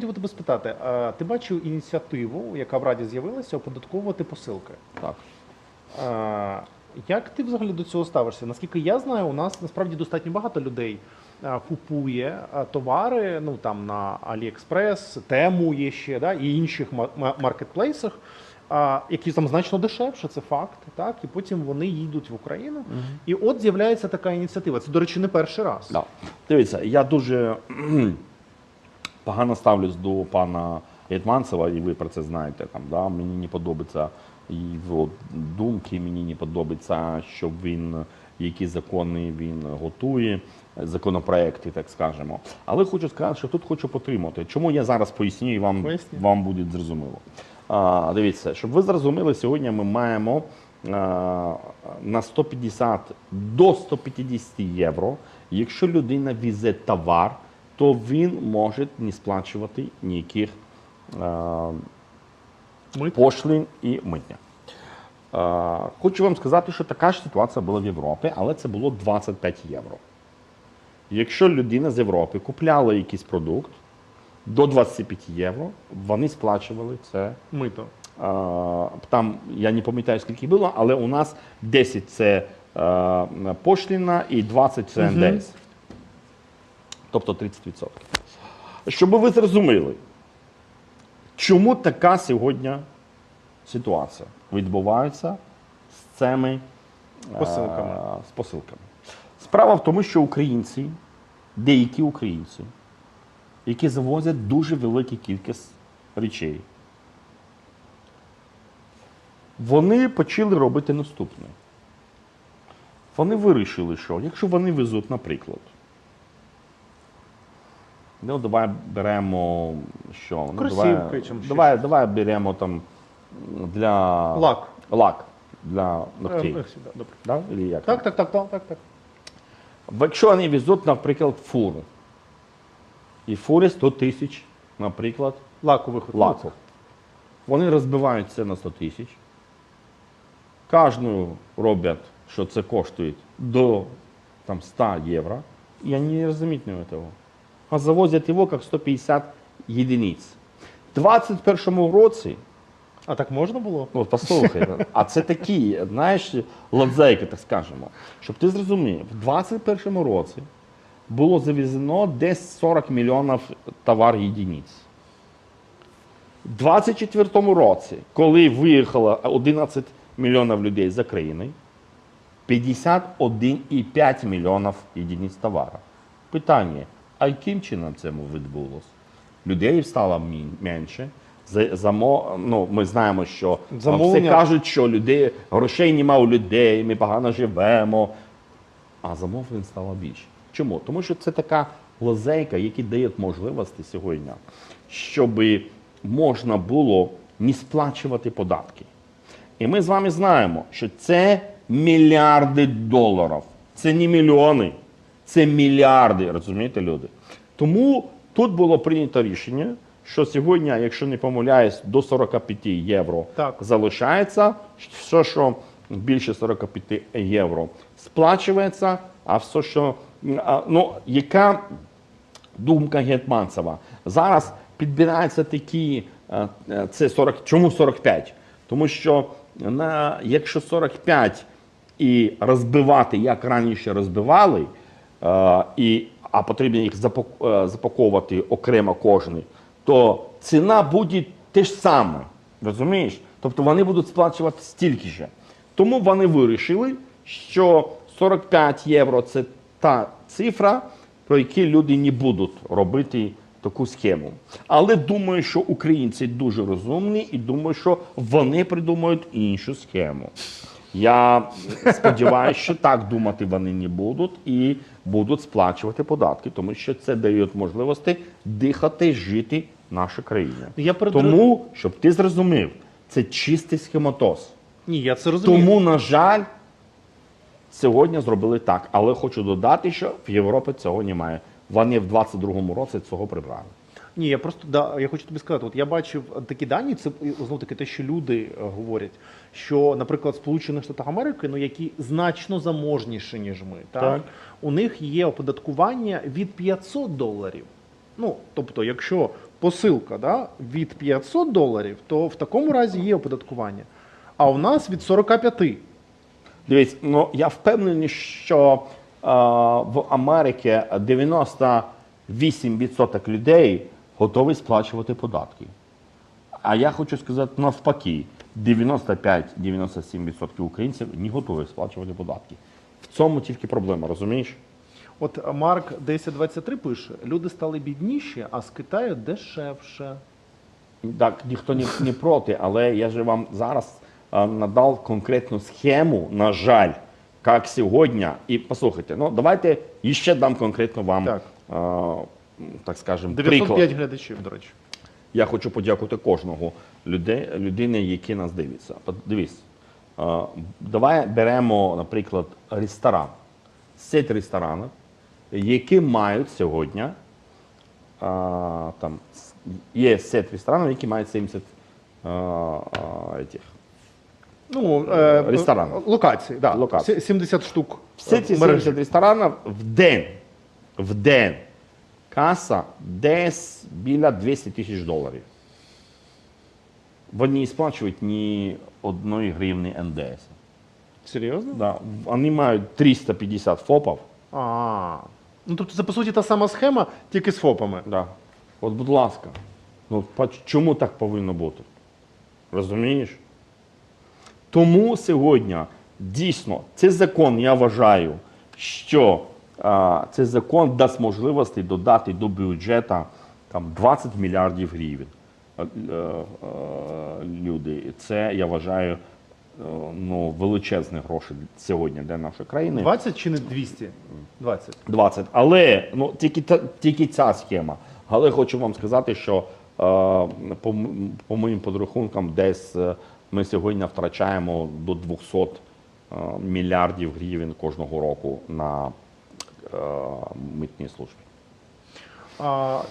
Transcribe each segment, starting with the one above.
Хотів тебе спитати, а ти бачив ініціативу, яка в Раді з'явилася, оподатковувати посилки? Так. А, Як ти взагалі до цього ставишся? Наскільки я знаю, у нас насправді достатньо багато людей купує товари ну там на AliExpress, Тему є ще, да, і інших ма- ма- маркетплейсах, які там значно дешевше, це факт. Так, і потім вони їдуть в Україну. І от з'являється така ініціатива. Це, до речі, не перший раз. Да. Дивіться, я дуже погано ставлюсь до пана Гетманцева, і ви про це знаєте. Там, да? Мені не подобається його думки, мені не подобається, що він які закони він готує, законопроекти, так скажемо. Але хочу сказати, що тут хочу потримати. Чому я зараз поясню і вам, Поясні. вам буде зрозуміло. А, дивіться, щоб ви зрозуміли, сьогодні ми маємо а, на 150 до 150 євро. Якщо людина везе товар, то він може не сплачувати ніяких а, пошлин і митня. Е, Хочу вам сказати, що така ж ситуація була в Європі, але це було 25 євро. Якщо людина з Європи купляла якийсь продукт до 25 євро, вони сплачували це. мито. е, Там я не пам'ятаю, скільки було, але у нас 10 це е, пошліна і 20 це. НДС. Тобто 30%. Щоб ви зрозуміли, чому така сьогодні ситуація відбувається з цими е, з посилками. Справа в тому, що українці, деякі українці, які завозять дуже велику кількість речей, вони почали робити наступне. Вони вирішили, що якщо вони везуть, наприклад, ну, давай беремо що? Ну, Кросівки давай, чим ще давай, давай беремо там для Лак. лак для ногтей. Е, сюди, Добре. Да? Или як? Так, так, так, так, так, так. Якщо вони везуть, наприклад, фуру, і фурі 100 тисяч, наприклад, Лакових лаку. Вони розбивають це на 100 тисяч. Кожну роблять, що це коштує до там, 100 євро. І вони не розуміють цього. А завозять його як 150 єдиниць. У 2021 році А так можна було? Ну, послухай, а це такі, знаєш, лазейки, так скажемо. Щоб ти зрозумів, в 2021 році було завезено десь 40 мільйонів товар єдиниць. У 2024 році, коли виїхало 11 мільйонів людей за країною, 51,5 мільйонів єдиниць товару. Питання, а яким чином це відбулося? Людей стало менше. Замо, ну, ми знаємо, що нам все кажуть, що людей, грошей немає у людей, ми погано живемо. А замовлень стало більше. Чому? Тому що це така лазейка, яка дає можливості сьогодні, щоб можна було не сплачувати податки. І ми з вами знаємо, що це мільярди доларів. Це не мільйони, це мільярди, розумієте, люди. Тому тут було прийнято рішення, що сьогодні, якщо не помиляюсь, до 45 євро Так. залишається. Все, що більше 45 євро, сплачується, а все, що ну, яка думка Гетманцева. Зараз підбираються такі, це 40, чому 45? Тому що на, якщо 45 і розбивати, як раніше розбивали, і, а потрібно їх е, запаковувати окремо кожний, то ціна буде те ж саме. Розумієш? Тобто вони будуть сплачувати стільки же. Тому вони вирішили, що 45 євро це та цифра, про які люди не будуть робити таку схему. Але думаю, що українці дуже розумні і думаю, що вони придумають іншу схему. Я сподіваюся, що так думати вони не будуть і будуть сплачувати податки, тому що це дає можливості дихати, жити нашій країні. Я перед- Тому, щоб ти зрозумів, це чистий схематоз. Ні, я це розумію. Тому, на жаль, сьогодні зробили так. Але хочу додати, що в Європі цього немає. Вони в 22-му році цього прибрали. Ні, я просто да, я хочу тобі сказати, от я бачив такі дані, це знову таки те, що люди е, говорять, що, наприклад, Сполучених Штатах Америки, ну які значно заможніші, ніж ми, так, посилка да, від 500 доларів, то в такому разі є оподаткування. А у нас від 45. Дивіться, ну я впевнений, що е, в Америці 98% людей готові сплачувати податки. А я хочу сказати навпаки, 95-97% українців не готові сплачувати податки. В цьому тільки проблема, розумієш? От Марк 1023 пише: люди стали бідніші, а з Китаю дешевше. Так, ніхто не, не проти, але я же вам зараз а, надав конкретну схему, на жаль, як сьогодні. І послухайте, ну давайте ще дам конкретно вам, Так. а, так скажемо, приклад. 905 глядачів, до речі. Я хочу подякувати кожного людей, людини, які нас Дивись, а, давай беремо, наприклад, ресторан. Сеть ресторанів, які мають сьогодні, там, є сеть ресторанів, які мають 70 а, а, этих. Ну, е, Ресторан. Локації, да. Локації. 70 штук. Всі ці е, 70 ресторанів в день, в день каса десь біля 200 тисяч доларів. Вони не сплачують ні одної гривні НДС. Серйозно? Да. Вони мають 350 ФОПів. А. Ну, тобто це по суті та сама схема, тільки з ФОПами. Да. От, будь ласка, ну чому так повинно бути? Розумієш? Тому сьогодні дійсно цей закон, я вважаю, що цей закон дасть можливості додати до бюджету там, 20 мільярдів гривень. Е, е, е, Люди, це я вважаю ну, величезні гроші сьогодні для нашої країни. 20 чи не 200? 20. 20. Але ну, тільки, тільки ця схема. Але хочу вам сказати, що по, по моїм подрахункам, десь ми сьогодні втрачаємо до 200 е, мільярдів гривень кожного року на митній службі. А,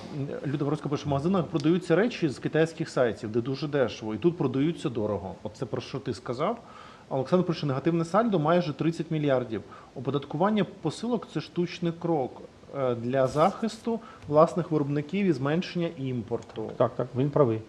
пише, в магазинах продаються речі з китайських сайтів, де дуже дешево, і тут продаються дорого. Оце про що ти сказав. Олександр пише, негативне сальдо майже 30 мільярдів. Оподаткування посилок це штучний крок е, для захисту власних виробників і зменшення імпорту. Так, так, він правий.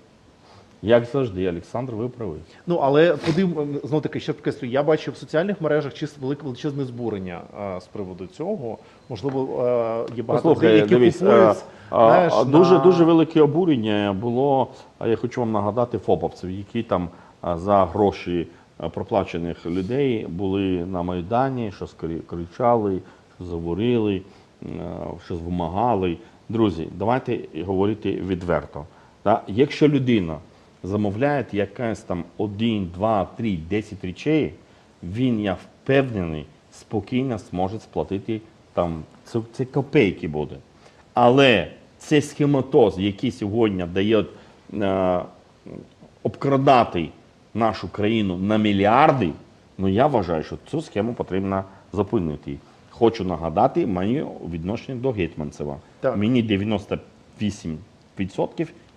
Як завжди, Олександр, ви правий. Ну але подив знов таки ще підкреслю, я бачив в соціальних мережах чисто велике величезне збурення е, з приводу цього. Можливо, е, є багато людей, які дивись, купують. е, знаєш, а, дуже, на... дуже велике обурення було, а я хочу вам нагадати, ФОПовців, які там за гроші проплачених людей були на Майдані, що кричали, що заворили, е, що вимагали. Друзі, давайте говорити відверто. Та, якщо людина замовляє якась там один, два, три, десять речей, він, я впевнений, спокійно зможе сплатити там це, це копейки буде. Але цей схематоз, який сьогодні дає е, обкрадати нашу країну на мільярди, ну я вважаю, що цю схему потрібно зупинити. Хочу нагадати моє відношення до Гетьманцева. Так. Мені 98%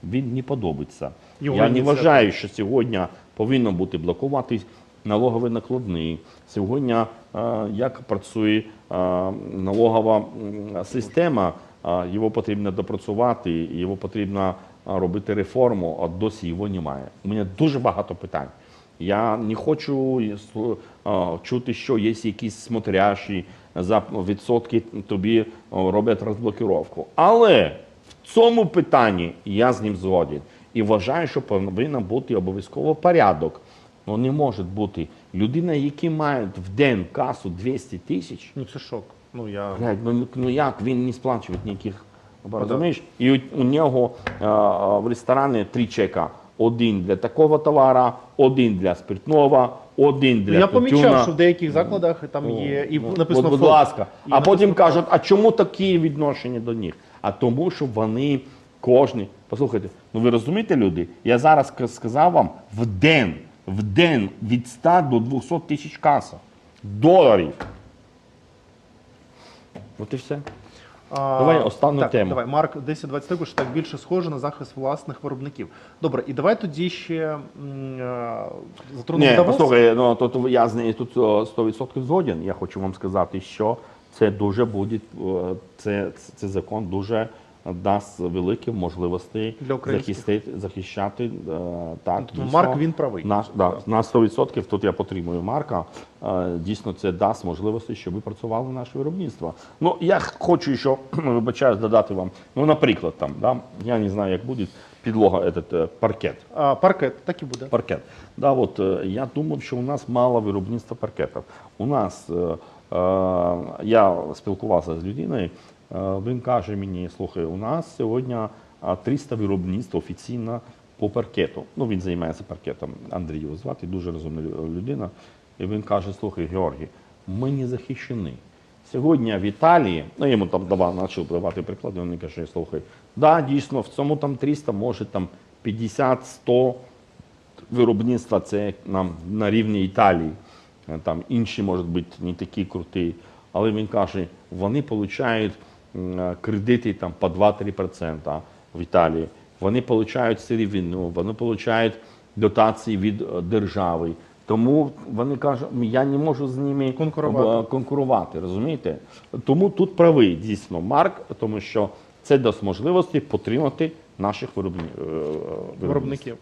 він не подобається. Його я не вважаю, що сьогодні повинно бути блокувати налогові накладні. Сьогодні, е, як працює е, налогова система, е, його потрібно допрацювати, його потрібно робити реформу, а досі його немає. У мене дуже багато питань. Я не хочу чути, що є якісь смотрящі за відсотки тобі роблять розблокировку. Але в цьому питанні я з ним згоден. І вважаю, що повинен бути обов'язково порядок. Ну не може бути людина, яка має в день касу 200 тисяч. Ну це шок. Ну я Блядь, ну, ну як він не сплачує ніяких. Розумієш? І у, у нього а, а, в ресторані три чека. Один для такого товара, один для спиртного, один для я тютюна. помічав, що в деяких закладах там Ну, є і ну, написано от, будь ласка. І А потім написано кажуть, а чому такі відношення до них? А тому, що вони кожні. Послухайте, ну ви розумієте, люди? Я зараз сказав вам в день, в день від 100 до 200 тисяч каса. Доларів. От і все. А, Давай останню так, тему. Давай, Марк 1023 пише, так більше схоже на захист власних виробників. Добре, і давай тоді ще е, затронемо Ні, послухай, ну тут я з нею тут 100% згоден. Я хочу вам сказати, що це дуже буде, е, це, це закон дуже дасть великі можливості Для захистити, захищати. е, Так, Тобто дійсно. Марк, він правий. На, да, на 100% тут я підтримую Марка. Е, Дійсно, це дасть можливості, щоб ви працювали наше виробництво. Ну, я хочу ще, вибачаюсь, додати вам. Ну, наприклад, там, да, я не знаю, як буде підлога, этот, паркет. А, паркет, так і буде. Паркет. Да, от, я думав, що у нас мало виробництва паркетів. У нас, я спілкувався з людиною, е, він каже мені, слухай, у нас сьогодні 300 виробництв офіційно по паркету. Ну, він займається паркетом. Андрій його звати, дуже розумна людина. І він каже: слухай, Георгій, ми не захищені. Сьогодні в Італії, ну йому там давав, почав давати приклади, він каже, слухай, да, дійсно, в цьому там 300, може там 50-100 виробництва це нам на рівні Італії. Е, Там інші можуть бути не такі круті. Але він каже, вони отримують кредити там по 2-3% в Італії. Вони отримують сировину, вони отримують дотації від е, держави. Тому вони кажуть, я не можу з ними Конкурувати. е, конкурувати, розумієте? Тому тут правий дійсно Марк, тому що це дасть можливості підтримати наших е. Виробників.